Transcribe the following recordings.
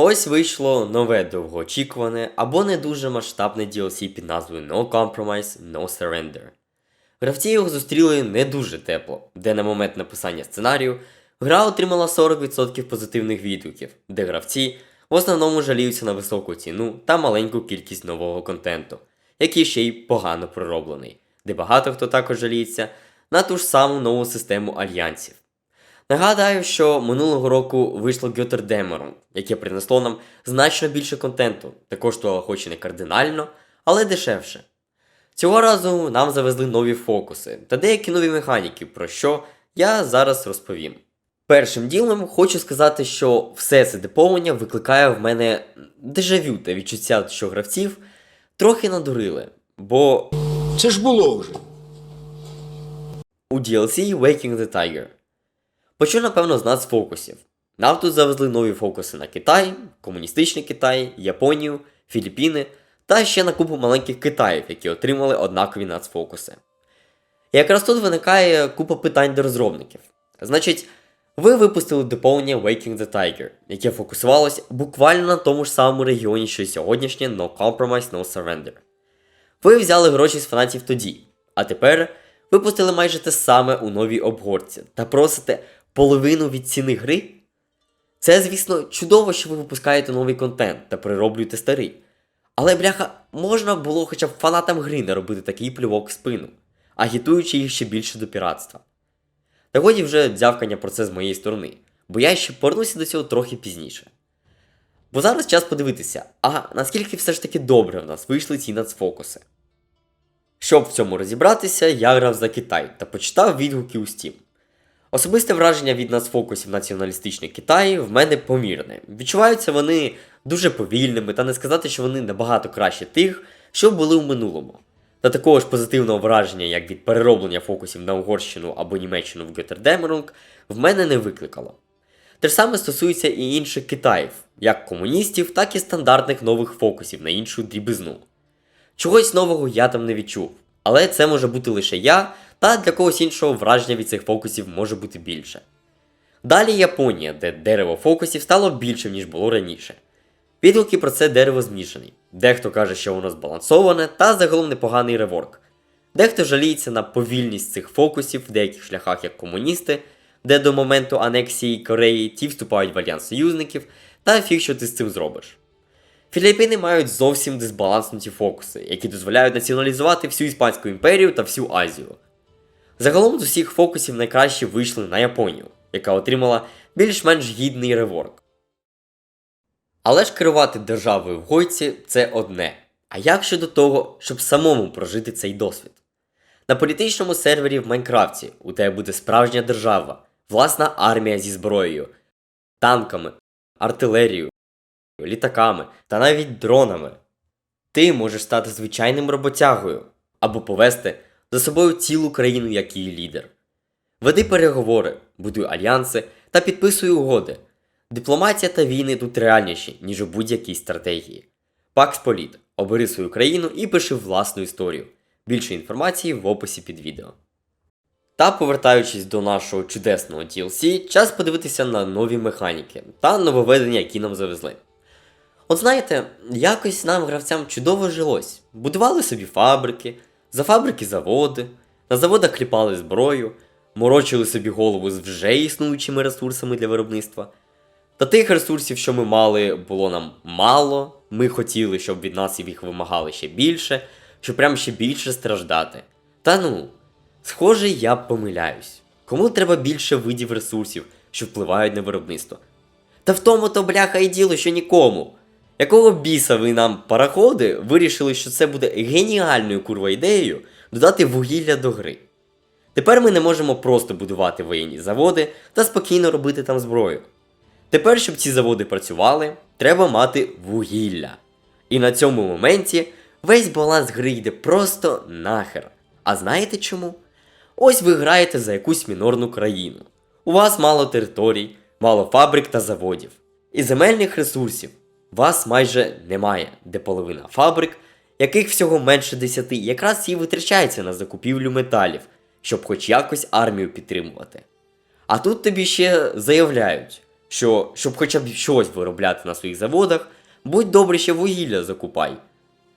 Ось вийшло нове довгоочікуване або не дуже масштабне DLC під назвою No Compromise, No Surrender. Гравці його зустріли не дуже тепло, де на момент написання сценарію гра отримала 40% позитивних відгуків, де гравці в основному жаліються на високу ціну та маленьку кількість нового контенту, який ще й погано пророблений, де багато хто також жаліється на ту ж саму нову систему альянсів. Нагадаю, що минулого року вийшло Götterdämmerung, яке принесло нам значно більше контенту, та коштувало хоч і не кардинально, але дешевше. Цього разу нам завезли нові фокуси та деякі нові механіки, про що я зараз розповім. Першим ділом хочу сказати, що все це доповнення викликає в мене дежавю та відчуття, що гравців трохи надурили, бо Це ж було вже. у DLC Waking the Tiger. Почну, напевно, з нас фокусів. Нам тут завезли нові фокуси на Китай, комуністичний Китай, Японію, Філіппіни та ще на купу маленьких Китаїв, які отримали однакові нацфокуси. І якраз тут виникає купа питань до розробників. Значить, ви випустили доповнення Waking the Tiger, яке фокусувалось буквально на тому ж самому регіоні, що й сьогоднішнє No Compromise, No Surrender. Ви взяли гроші з фанатів тоді, а тепер випустили майже те саме у новій обгорці та просите половину від ціни гри? Це, звісно, чудово, що ви випускаєте новий контент та перероблюєте старий. Але, бляха, можна було хоча б фанатам гри не робити такий плювок в спину, агітуючи їх ще більше до піратства. Та годі вже дзявкання про це з моєї сторони, бо я ще повернуся до цього трохи пізніше. Бо зараз час подивитися, а наскільки все ж таки добре в нас вийшли ці нацфокуси. Щоб в цьому розібратися, я грав за Китай та почитав відгуки у Steam. Особисте враження від нацфокусів націоналістичних Китаю в мене помірне. Відчуваються вони дуже повільними, та не сказати, що вони набагато краще тих, що були у минулому. Та такого ж позитивного враження, як від перероблення фокусів на Угорщину або Німеччину в Götterdämmerung, в мене не викликало. Те ж саме стосується і інших Китаїв, як комуністів, так і стандартних нових фокусів на іншу дрібизну. Чогось нового я там не відчув, але це може бути лише я, та для когось іншого враження від цих фокусів може бути більше. Далі Японія, де дерево фокусів стало більшим, ніж було раніше. Відгуки про це дерево змішані. Дехто каже, що воно збалансоване та загалом непоганий реворк. Дехто жаліється на повільність цих фокусів в деяких шляхах як комуністи, де до моменту анексії Кореї ті вступають в альянс союзників, та фіг, що ти з цим зробиш. Філіппіни мають зовсім дисбаланснуті фокуси, які дозволяють націоналізувати всю Іспанську імперію та всю Азію. Загалом з усіх фокусів найкраще вийшли на Японію, яка отримала більш-менш гідний реворк. Але ж керувати державою в гойці це одне. А як щодо того, щоб самому прожити цей досвід? На політичному сервері в Майнкрафті у тебе буде справжня держава, власна армія зі зброєю, танками, артилерією, літаками та навіть дронами. Ти можеш стати звичайним роботягою або повести за собою цілу країну як її лідер. Веди переговори, будуй альянси та підписуй угоди. Дипломатія та війни тут реальніші, ніж у будь-якій стратегії. Пакс Політ. Обери свою країну і пиши власну історію. Більше інформації в описі під відео. Та повертаючись до нашого чудесного DLC, час подивитися на нові механіки та нововведення, які нам завезли. От знаєте, якось нам, гравцям, чудово жилось. Будували собі фабрики, за фабрики заводи, на заводах кліпали зброю, морочили собі голову з вже існуючими ресурсами для виробництва. Та тих ресурсів, що ми мали, було нам мало. Ми хотіли, щоб від нас їх вимагали ще більше, щоб прям ще більше страждати. Та ну, схоже, я помиляюсь. Кому треба більше видів ресурсів, що впливають на виробництво? Та в тому то бляха і діло, що нікому. Якого біса ви нам, параходи, вирішили, що це буде геніальною курва ідеєю додати вугілля до гри? Тепер ми не можемо просто будувати воєнні заводи та спокійно робити там зброю. Тепер, щоб ці заводи працювали, треба мати вугілля. І на цьому моменті весь баланс гри йде просто нахер. А знаєте чому? Ось ви граєте за якусь мінорну країну. У вас мало територій, мало фабрик та заводів. І земельних ресурсів вас майже немає, де половина фабрик, яких всього менше десяти, якраз і витрачається на закупівлю металів, щоб хоч якось армію підтримувати. А тут тобі ще заявляють: що щоб хоча б щось виробляти на своїх заводах, будь добре ще вугілля закупай.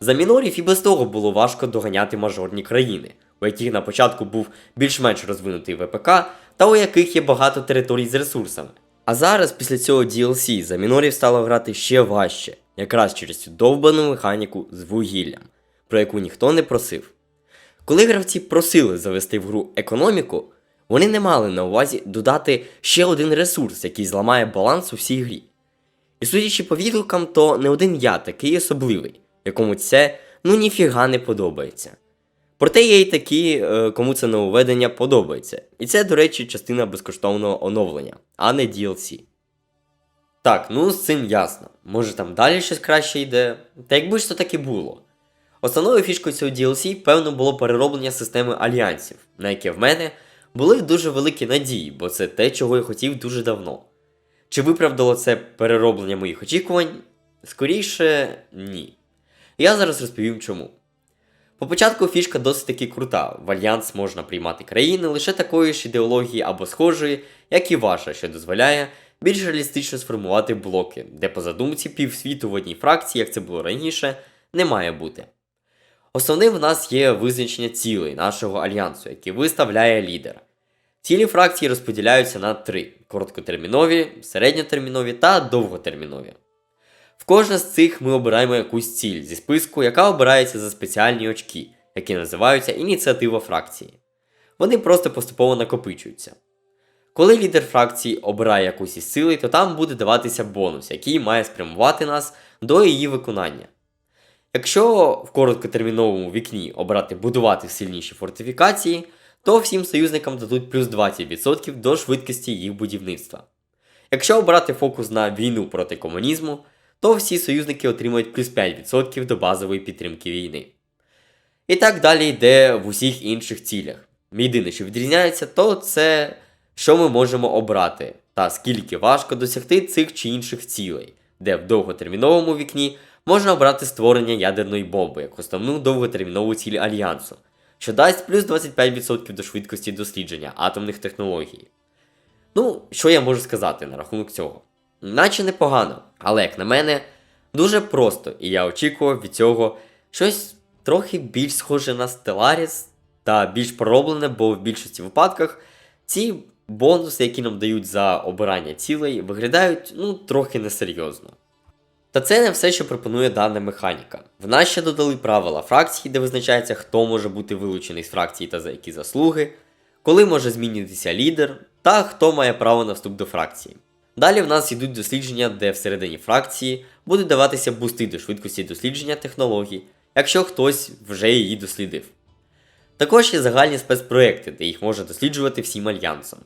За мінорів і без того було важко доганяти мажорні країни, у яких на початку був більш-менш розвинутий ВПК та у яких є багато територій з ресурсами. А зараз, після цього DLC, за мінорів стало грати ще важче, якраз через цю довбану механіку з вугіллям, про яку ніхто не просив. Коли гравці просили завести в гру економіку, вони не мали на увазі додати ще один ресурс, який зламає баланс у всій грі. І судячи по відгукам, то не один я такий особливий, якому це ну ніфіга не подобається. Проте є й такі, е, кому це нововведення подобається. І це, до речі, частина безкоштовного оновлення, а не DLC. Так, ну з цим ясно. Може там далі щось краще йде. Та якби ж то так і було. Основною фішкою цього DLC, певно, було перероблення системи альянсів, на яке в мене були дуже великі надії, бо це те, чого я хотів дуже давно. Чи виправдало це перероблення моїх очікувань? Скоріше, ні. Я зараз розповім чому. По початку фішка досить таки крута. В альянс можна приймати країни лише такої ж ідеології або схожої, як і ваша, що дозволяє більш реалістично сформувати блоки, де по задумці півсвіту в одній фракції, як це було раніше, не має бути. Основним в нас є визначення цілей нашого альянсу, який виставляє лідер. Цілі фракції розподіляються на три: короткотермінові, середньотермінові та довготермінові. В кожне з цих ми обираємо якусь ціль зі списку, яка обирається за спеціальні очки, які називаються ініціатива фракції. Вони просто поступово накопичуються. Коли лідер фракції обирає якусь із цілей, то там буде даватися бонус, який має спрямувати нас до її виконання. Якщо в короткотерміновому вікні обрати будувати сильніші фортифікації, то всім союзникам дадуть плюс 20% до швидкості їх будівництва. Якщо обрати фокус на війну проти комунізму, то всі союзники отримують плюс 5% до базової підтримки війни. І так далі йде в усіх інших цілях. Єдине, що відрізняється, то це що ми можемо обрати, та скільки важко досягти цих чи інших цілей, де в довготерміновому вікні можна обрати створення ядерної бомби як основну довготермінову ціль альянсу, що дасть плюс 25% до швидкості дослідження атомних технологій. Ну, що я можу сказати на рахунок цього? Наче непогано, але, як на мене, дуже просто, і я очікував від цього щось трохи більш схоже на Stellaris та більш пророблене, бо в більшості випадках ці бонуси, які нам дають за обирання цілей, виглядають ну, трохи несерйозно. Та це не все, що пропонує дана механіка. В нас ще додали правила фракції, де визначається, хто може бути вилучений з фракції та за які заслуги, коли може змінитися лідер, та хто має право на вступ до фракції. Далі в нас йдуть дослідження, де всередині фракції будуть даватися бусти до швидкості дослідження технологій, якщо хтось вже її дослідив. Також є загальні спецпроекти, де їх можна досліджувати всім альянсом.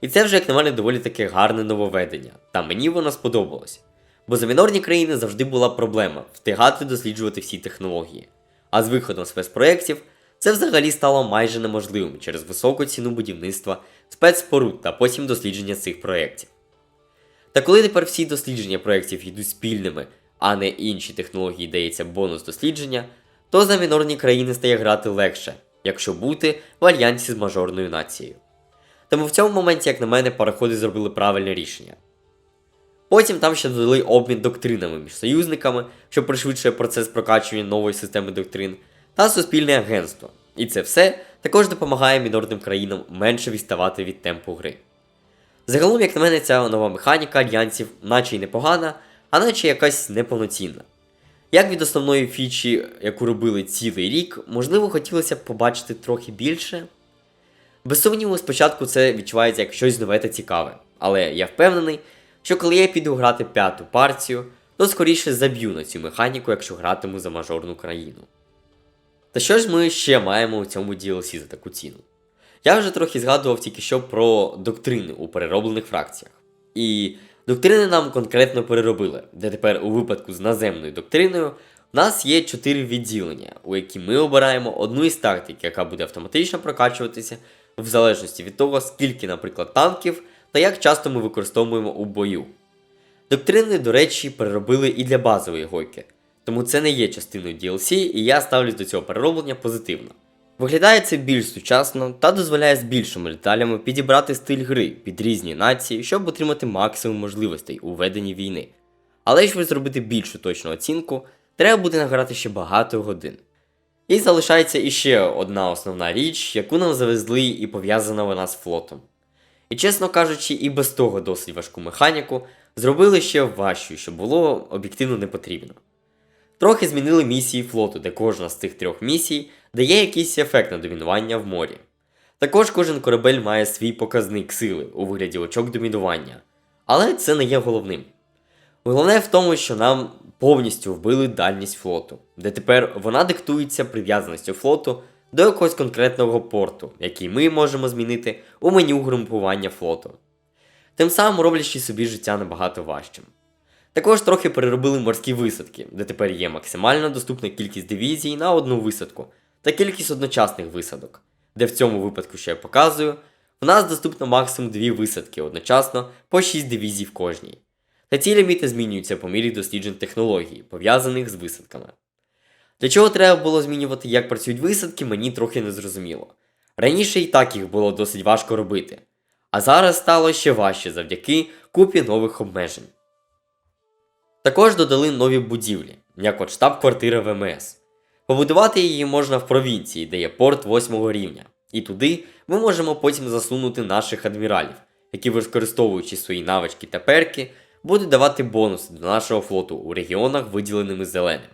І це вже, як на мене, доволі таке гарне нововведення, та мені воно сподобалось. Бо за мінорні країни завжди була проблема встигати досліджувати всі технології. А з виходом спецпроєктів це взагалі стало майже неможливим через високу ціну будівництва, спецспоруд та потім дослідження цих проєктів. Та коли тепер всі дослідження проєктів йдуть спільними, а не інші технології дається бонус дослідження, то за мінорні країни стає грати легше, якщо бути в альянсі з мажорною нацією. Тому в цьому моменті, як на мене, пароходи зробили правильне рішення. Потім там ще додали обмін доктринами між союзниками, що пришвидшує процес прокачування нової системи доктрин, та суспільне агентство. І це все також допомагає мінорним країнам менше відставати від темпу гри. Загалом, як на мене, ця нова механіка альянсів, наче й непогана, а наче якась неповноцінна. Як від основної фічі, яку робили цілий рік, можливо, хотілося б побачити трохи більше. Без сумніву, спочатку це відчувається як щось нове та цікаве, але я впевнений, що коли я піду грати п'яту партію, то скоріше заб'ю на цю механіку, якщо гратиму за мажорну країну. Та що ж ми ще маємо у цьому DLC за таку ціну? Я вже трохи згадував тільки що про доктрини у перероблених фракціях. І доктрини нам конкретно переробили, де тепер у випадку з наземною доктриною у нас є 4 відділення, у які ми обираємо одну із тактик, яка буде автоматично прокачуватися в залежності від того, скільки, наприклад, танків та як часто ми використовуємо у бою. Доктрини, до речі, переробили і для базової гойки, тому це не є частиною DLC, і я ставлюсь до цього перероблення позитивно. Виглядає це більш сучасно та дозволяє з більшими деталями підібрати стиль гри під різні нації, щоб отримати максимум можливостей у веденні війни. Але щоб зробити більшу точну оцінку, треба буде награти ще багато годин. І залишається іще одна основна річ, яку нам завезли і пов'язана вона з флотом. І чесно кажучи, і без того досить важку механіку зробили ще важчою, що було об'єктивно не потрібно. Трохи змінили місії флоту, де кожна з цих трьох місій дає якийсь ефект на домінування в морі. Також кожен корабель має свій показник сили у вигляді очок домінування, але це не є головним. Головне в тому, що нам повністю вбили дальність флоту, де тепер вона диктується прив'язаністю флоту до якогось конкретного порту, який ми можемо змінити у меню групування флоту, тим самим роблячи собі життя набагато важчим. Також трохи переробили морські висадки, де тепер є максимально доступна кількість дивізій на одну висадку та кількість одночасних висадок, де в цьому випадку, що я показую, в нас доступно максимум дві висадки одночасно по 6 дивізій в кожній. Та ці ліміти змінюються по мірі досліджень технологій, пов'язаних з висадками. Для чого треба було змінювати, як працюють висадки, мені трохи не зрозуміло. Раніше і так їх було досить важко робити, а зараз стало ще важче завдяки купі нових обмежень. Також додали нові будівлі, як от штаб-квартира ВМС. Побудувати її можна в провінції, де є порт 8 рівня, і туди ми можемо потім засунути наших адміралів, які, використовуючи свої навички та перки, будуть давати бонуси до нашого флоту у регіонах, виділеними зеленим.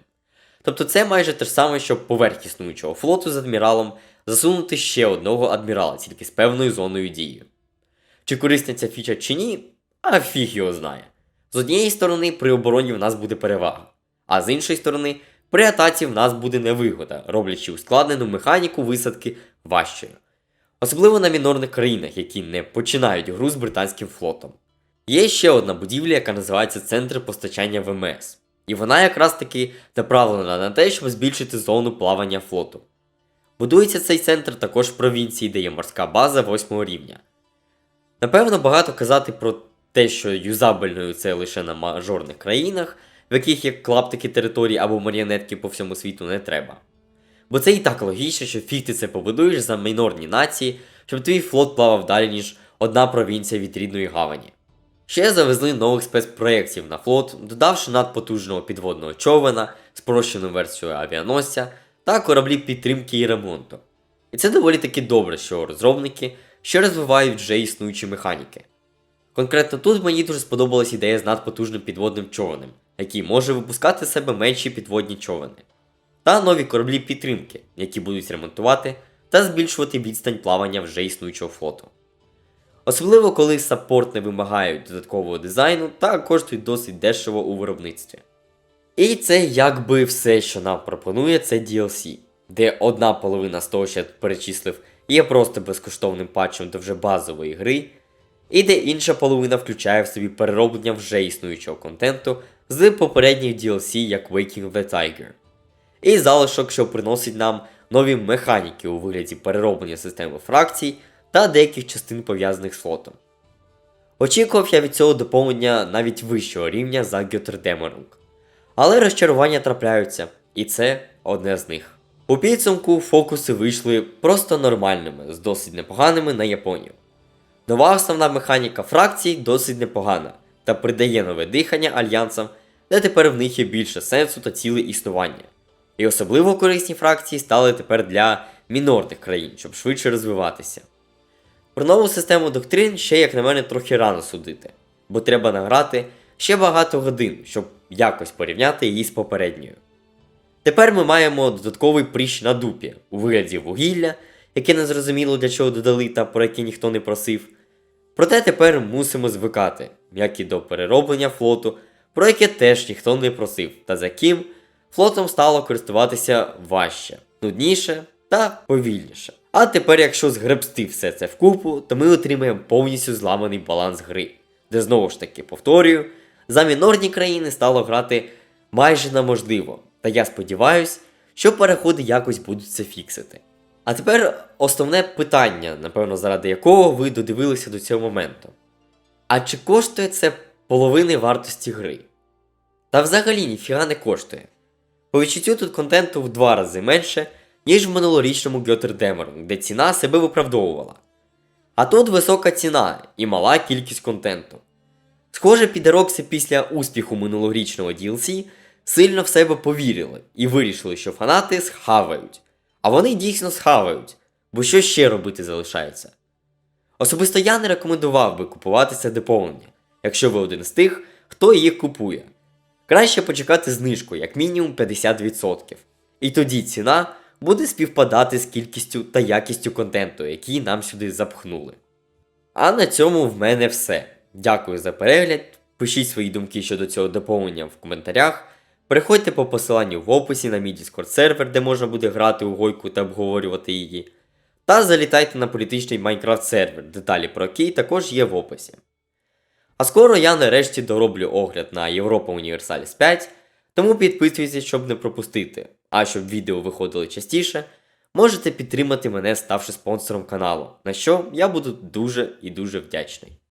Тобто це майже те ж саме, щоб поверх існуючого флоту з адміралом засунути ще одного адмірала, тільки з певною зоною дії. Чи корисна ця фіча чи ні, а фіг його знає. З однієї сторони, при обороні в нас буде перевага, а з іншої сторони, при атаці в нас буде невигода, роблячи ускладнену механіку висадки важчою. Особливо на мінорних країнах, які не починають гру з британським флотом. Є ще одна будівля, яка називається Центр постачання ВМС. І вона якраз таки направлена на те, щоб збільшити зону плавання флоту. Будується цей центр також в провінції, де є морська база 8 рівня. Напевно, багато казати про те, що юзабельною це лише на мажорних країнах, в яких є клаптики територій або маріонетки по всьому світу, не треба. Бо це і так логічно, що фіг ти це побудуєш за мінорні нації, щоб твій флот плавав далі, ніж одна провінція від рідної гавані. Ще завезли нових спецпроєктів на флот, додавши надпотужного підводного човена, спрощену версію авіаносця та кораблі підтримки і ремонту. І це доволі таки добре, що розробники ще розвивають вже існуючі механіки. Конкретно тут мені дуже сподобалась ідея з надпотужним підводним човенем, який може випускати з себе менші підводні човени, та нові кораблі підтримки, які будуть ремонтувати та збільшувати відстань плавання вже існуючого флоту. Особливо коли саппорт не вимагають додаткового дизайну та коштують досить дешево у виробництві. І це якби все, що нам пропонує, це DLC, де одна половина з того, що я перечислив, є просто безкоштовним патчем до вже базової гри, і де інша половина включає в собі перероблення вже існуючого контенту з попередніх DLC, як Waking the Tiger. І залишок, що приносить нам нові механіки у вигляді перероблення системи фракцій та деяких частин пов'язаних з флотом. Очікував я від цього доповнення навіть вищого рівня за Гьотердемерунг. Але розчарування трапляються, і це одне з них. У підсумку фокуси вийшли просто нормальними, з досить непоганими на Японію. Нова основна механіка фракцій досить непогана та придає нове дихання альянсам, де тепер в них є більше сенсу та ціле існування. І особливо корисні фракції стали тепер для мінорних країн, щоб швидше розвиватися. Про нову систему доктрин ще, як на мене, трохи рано судити, бо треба награти ще багато годин, щоб якось порівняти її з попередньою. Тепер ми маємо додатковий прищ на дупі у вигляді вугілля, яке незрозуміло для чого додали та про яке ніхто не просив. Проте тепер мусимо звикати, як і до перероблення флоту, про яке теж ніхто не просив, та за ким флотом стало користуватися важче, нудніше та повільніше. А тепер, якщо згребсти все це вкупу, то ми отримаємо повністю зламаний баланс гри, де знову ж таки повторюю, за мінорні країни стало грати майже неможливо. Та я сподіваюсь, що переходи якось будуть це фіксити. А тепер основне питання, напевно, заради якого ви додивилися до цього моменту. А чи коштує це половини вартості гри? Та взагалі ніфіга не коштує. По відчуттю тут контенту в два рази менше, ніж в минулорічному Гьотердемеру, де ціна себе виправдовувала. А тут висока ціна і мала кількість контенту. Схоже, підерокси після успіху минулорічного DLC сильно в себе повірили і вирішили, що фанати схавають. А вони дійсно схавають, бо що ще робити залишається. Особисто я не рекомендував би купувати це доповнення, якщо ви один з тих, хто їх купує. Краще почекати знижку як мінімум 50%. І тоді ціна буде співпадати з кількістю та якістю контенту, який нам сюди запхнули. А на цьому в мене все. Дякую за перегляд. Пишіть свої думки щодо цього доповнення в коментарях. Переходьте по посиланню в описі на мій Discord сервер, де можна буде грати у гойку та обговорювати її. Та залітайте на політичний Майнкрафт сервер, деталі про який також є в описі. А скоро я нарешті дороблю огляд на Європа Універсаліс 5, тому підписуйтесь, щоб не пропустити. А щоб відео виходили частіше, можете підтримати мене, ставши спонсором каналу, на що я буду дуже і дуже вдячний.